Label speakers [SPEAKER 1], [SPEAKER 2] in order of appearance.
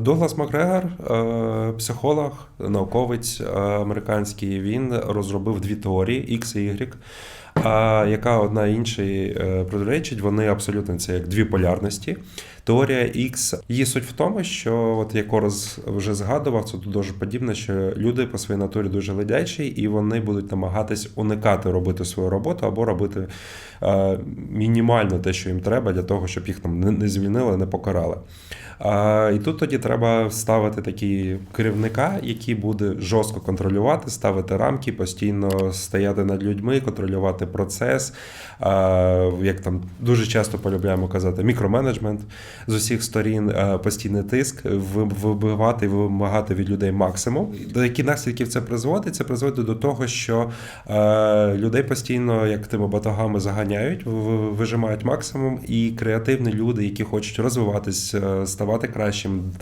[SPEAKER 1] Дуглас Макгрегор, е, психолог, науковець е, американський, він розробив дві теорії X і Y, а яка одна іншій е, протиречить. Вони абсолютно це як дві полярності. Теорія X, її суть в тому, що от як Ораз вже згадував, це тут дуже подібне, що люди по своїй натурі дуже ледячі, і вони будуть намагатись уникати робити свою роботу або робити е, мінімально те, що їм треба, для того, щоб їх там не, не звільнили, не покарали. А, і тут тоді треба ставити такі керівника, який буде жорстко контролювати, ставити рамки, постійно стояти над людьми, контролювати процес. Як там дуже часто полюбляємо казати, мікроменеджмент з усіх сторін, постійний тиск, ви- вибивати, вимагати від людей максимум. До які наслідків це призводить? Це призводить до того, що людей постійно, як тими батагами, заганяють, вижимають максимум, і креативні люди, які хочуть розвиватись, ставати кращим, давати